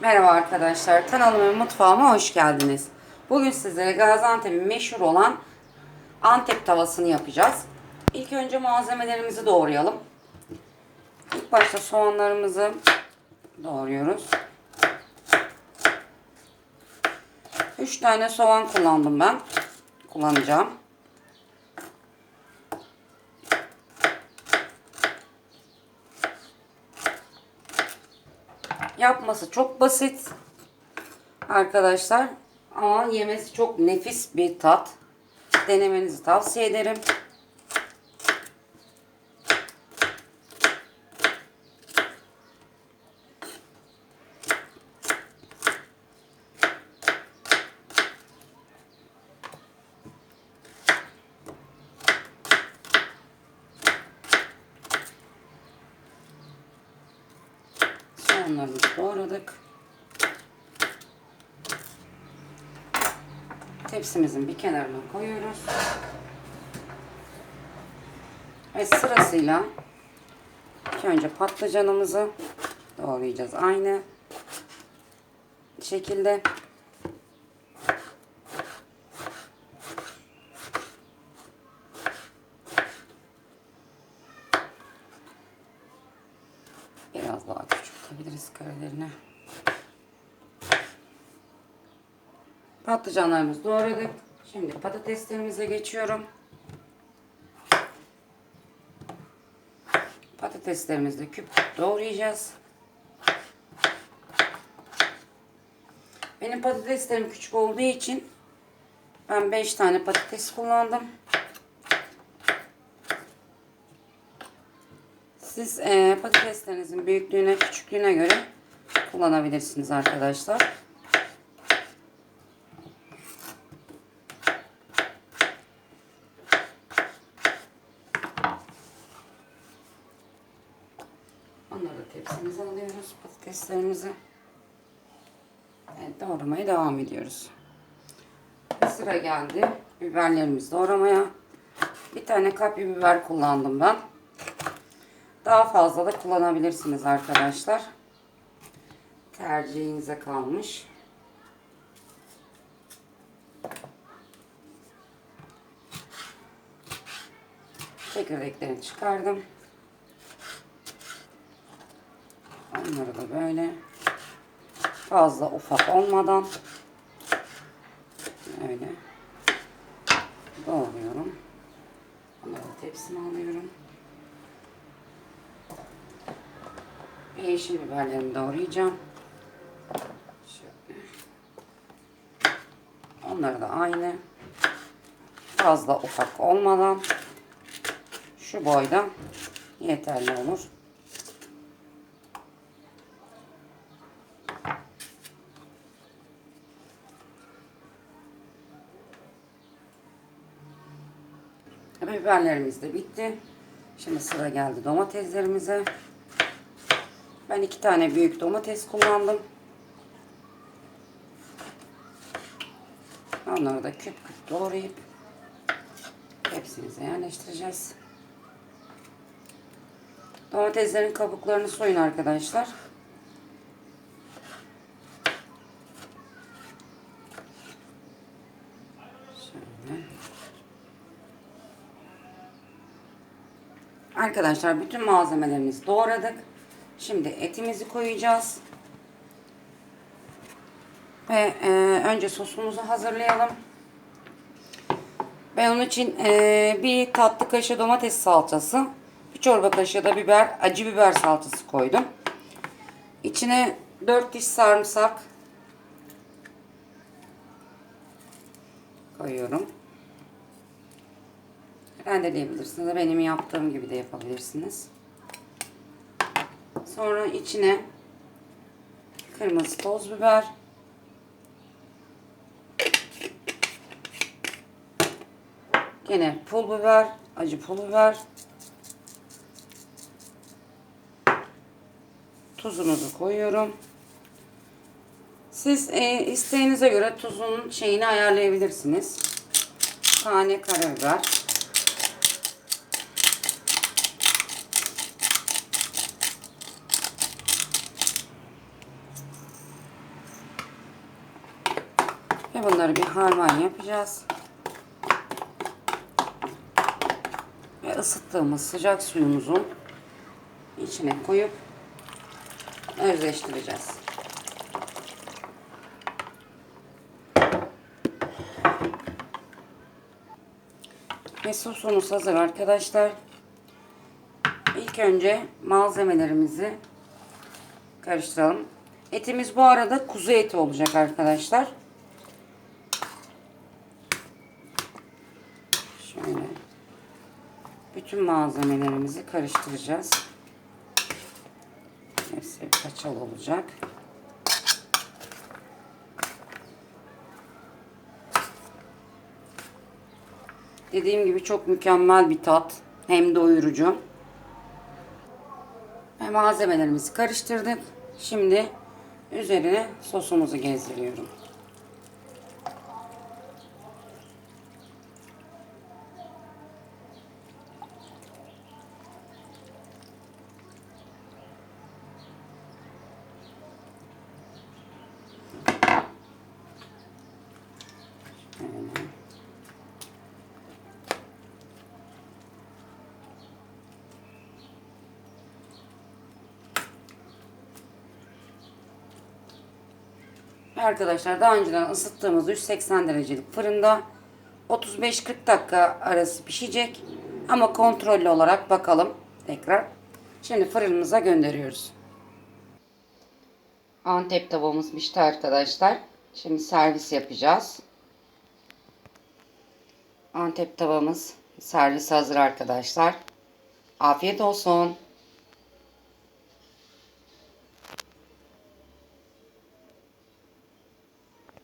Merhaba arkadaşlar, kanalıma ve mutfağıma hoş geldiniz. Bugün sizlere Gaziantep'in meşhur olan Antep tavasını yapacağız. İlk önce malzemelerimizi doğrayalım. İlk başta soğanlarımızı doğruyoruz. 3 tane soğan kullandım ben. Kullanacağım. Yapması çok basit. Arkadaşlar ama yemesi çok nefis bir tat. Denemenizi tavsiye ederim. Soğanlarımızı doğradık. Tepsimizin bir kenarına koyuyoruz. Ve sırasıyla önce patlıcanımızı doğrayacağız. Aynı şekilde. Biraz daha küçük tutabiliriz karelerine. Patlıcanlarımızı doğradık. Şimdi patateslerimize geçiyorum. Patateslerimizi de küp doğrayacağız. Benim patateslerim küçük olduğu için ben 5 tane patates kullandım. Siz e, patateslerinizin büyüklüğüne, küçüklüğüne göre kullanabilirsiniz arkadaşlar. Onları tepsimize alıyoruz patateslerimizi. Evet, doğramaya devam ediyoruz. Sıra geldi biberlerimizi doğramaya. Bir tane kapya biber kullandım ben. Daha fazla da kullanabilirsiniz arkadaşlar. Tercihinize kalmış. Çekirdeklerini çıkardım. Onları da böyle fazla ufak olmadan öyle doğruyorum. Onları da tepsime alıyorum. Yeşil biberlerimi doğrayacağım. Onları da aynı. Fazla ufak olmadan şu boyda yeterli olur. Biberlerimiz de bitti. Şimdi sıra geldi domateslerimize. Ben iki tane büyük domates kullandım. Onları da küp küp doğrayıp hepsimize yerleştireceğiz. Domateslerin kabuklarını soyun arkadaşlar. Şöyle. Arkadaşlar bütün malzemelerimizi doğradık. Şimdi etimizi koyacağız. Ve e, önce sosumuzu hazırlayalım. Ben onun için e, bir tatlı kaşığı domates salçası, bir çorba kaşığı da biber, acı biber salçası koydum. İçine 4 diş sarımsak koyuyorum. Rendeleyebilirsiniz. Benim yaptığım gibi de yapabilirsiniz. Sonra içine kırmızı toz biber, Gene pul biber, acı pul biber. Tuzumuzu koyuyorum. Siz e, isteğinize göre tuzun şeyini ayarlayabilirsiniz. Tane karabiber. Ve bunları bir harman yapacağız. Ve ısıttığımız sıcak suyumuzun içine koyup özleştireceğiz. Ve sosumuz hazır arkadaşlar. İlk önce malzemelerimizi karıştıralım. Etimiz bu arada kuzu eti olacak arkadaşlar. Şöyle bütün malzemelerimizi karıştıracağız. Hepsi kaçal olacak. Dediğim gibi çok mükemmel bir tat. Hem doyurucu. Ve malzemelerimizi karıştırdık. Şimdi üzerine sosumuzu gezdiriyorum. Arkadaşlar daha önceden ısıttığımız 180 derecelik fırında 35-40 dakika arası pişecek. Ama kontrollü olarak bakalım tekrar. Şimdi fırınımıza gönderiyoruz. Antep tavamız pişti arkadaşlar. Şimdi servis yapacağız. Antep tavamız servis hazır arkadaşlar. Afiyet olsun.